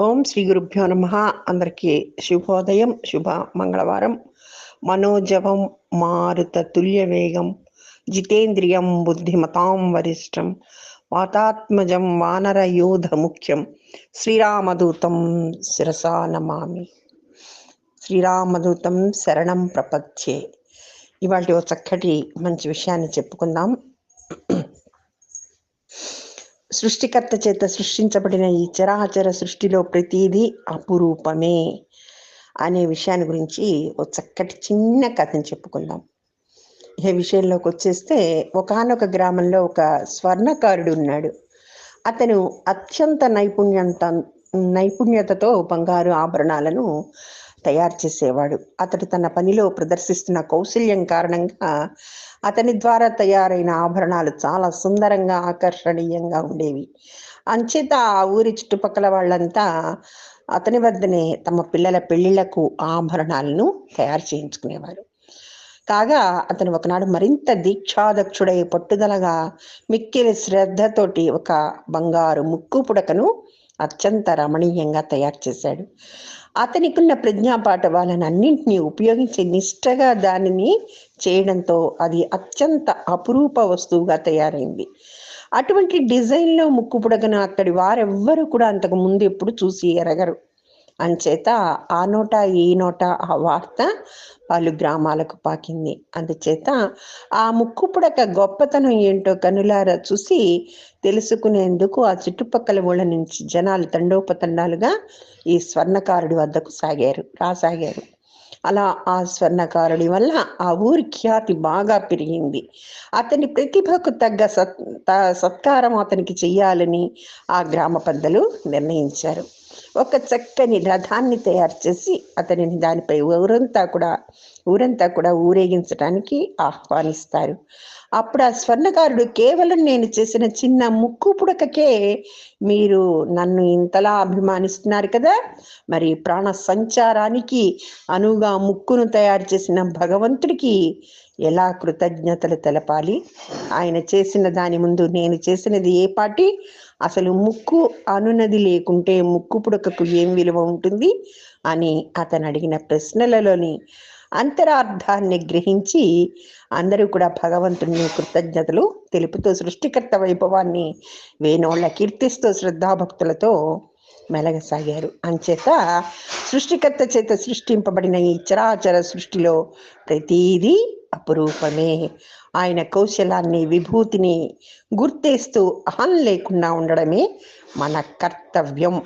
ఓం శ్రీ గురుభ్యో నమ. అందరికీ శుభోదయం శుభ మంగళవారం. మనోజవం మారుత తుల్య వేగం జితేంద్రియం బుద్ధిమతాం వరిష్టం వాతాత్మజం వానర యోధ ముఖ్యం. శ్రీరామదూతం శిరసా నమామి. శ్రీరామదూతం శరణం ప్రపత్యే ఇవాళ ఓ చక్కటి మంచి విషయాన్ని చెప్పుకుందాం. సృష్టికర్త చేత సృష్టించబడిన ఈ చరాచర సృష్టిలో ప్రతిదీ అపురూపమే అనే విషయాన్ని గురించి ఒక చక్కటి చిన్న కథను చెప్పుకుందాం. ఈ విషయంలోకి వచ్చేస్తే ఒకనొక గ్రామంలో ఒక స్వర్ణకారుడు ఉన్నాడు. అతను అత్యంత నైపుణ్యంత నైపుణ్యతతో బంగారు ఆభరణాలను తయారు చేసేవాడు. అతడు తన పనిలో ప్రదర్శిస్తున్న కౌశల్యం కారణంగా అతని ద్వారా తయారైన ఆభరణాలు చాలా సుందరంగా ఆకర్షణీయంగా ఉండేవి. అంచేత ఆ ఊరి చుట్టుపక్కల వాళ్ళంతా అతని వద్దనే తమ పిల్లల పెళ్ళిళ్ళకు ఆభరణాలను తయారు చేయించుకునేవారు. కాగా అతను ఒకనాడు మరింత దీక్షాదక్షుడై పట్టుదలగా మిక్కిలి శ్రద్ధతోటి ఒక బంగారు ముక్కు పుడకను అత్యంత రమణీయంగా తయారు చేశాడు. అతనికున్న ప్రజ్ఞాపాఠవాలను అన్నింటినీ ఉపయోగించి నిష్టగా దానిని చేయడంతో అది అత్యంత అపురూప వస్తువుగా తయారైంది. అటువంటి డిజైన్లో ముక్కు పుడకను అక్కడి వారెవ్వరూ కూడా అంతకు ముందు ఎప్పుడు చూసి ఎరగరు. అంచేత ఆ నోట ఈ నోట ఆ వార్త పలు గ్రామాలకు పాకింది. అందుచేత ఆ ముక్కుపుడక గొప్పతనం ఏంటో కనులారా చూసి తెలుసుకునేందుకు ఆ చుట్టుపక్కల ఊళ్ళ నుంచి జనాలు తండోపతండాలుగా ఈ స్వర్ణకారుడి వద్దకు సాగారు రాసాగారు. అలా ఆ స్వర్ణకారుడి వల్ల ఆ ఊరి ఖ్యాతి బాగా పెరిగింది. అతని ప్రతిభకు తగ్గ సత్ సత్కారం అతనికి చెయ్యాలని ఆ గ్రామ పెద్దలు నిర్ణయించారు. ఒక చక్కని రథాన్ని తయారు చేసి అతనిని దానిపై ఊరంతా కూడా ఊరంతా కూడా ఊరేగించడానికి ఆహ్వానిస్తారు. అప్పుడు ఆ స్వర్ణకారుడు కేవలం నేను చేసిన చిన్న ముక్కు పుడకకే మీరు నన్ను ఇంతలా అభిమానిస్తున్నారు కదా. మరి ప్రాణ సంచారానికి అనువుగా ముక్కును తయారు చేసిన భగవంతుడికి ఎలా కృతజ్ఞతలు తెలపాలి? ఆయన చేసిన దాని ముందు నేను చేసినది ఏ పాటి? అసలు ముక్కు అనునది లేకుంటే ముక్కు పుడకకు ఏం విలువ ఉంటుంది? అని అతను అడిగిన ప్రశ్నలలోని అంతరార్థాన్ని గ్రహించి అందరూ కూడా భగవంతుని కృతజ్ఞతలు తెలుపుతూ సృష్టికర్త వైభవాన్ని వేణోళ్ళ కీర్తిస్తూ శ్రద్ధాభక్తులతో మెలగసాగారు. అంచేత సృష్టికర్త చేత సృష్టింపబడిన ఈ చరాచర సృష్టిలో ప్రతీదీ అపురూపమే. ఆయన కౌశలాన్ని విభూతిని గుర్తేస్తూ అహం లేకుండా ఉండడమే మన కర్తవ్యం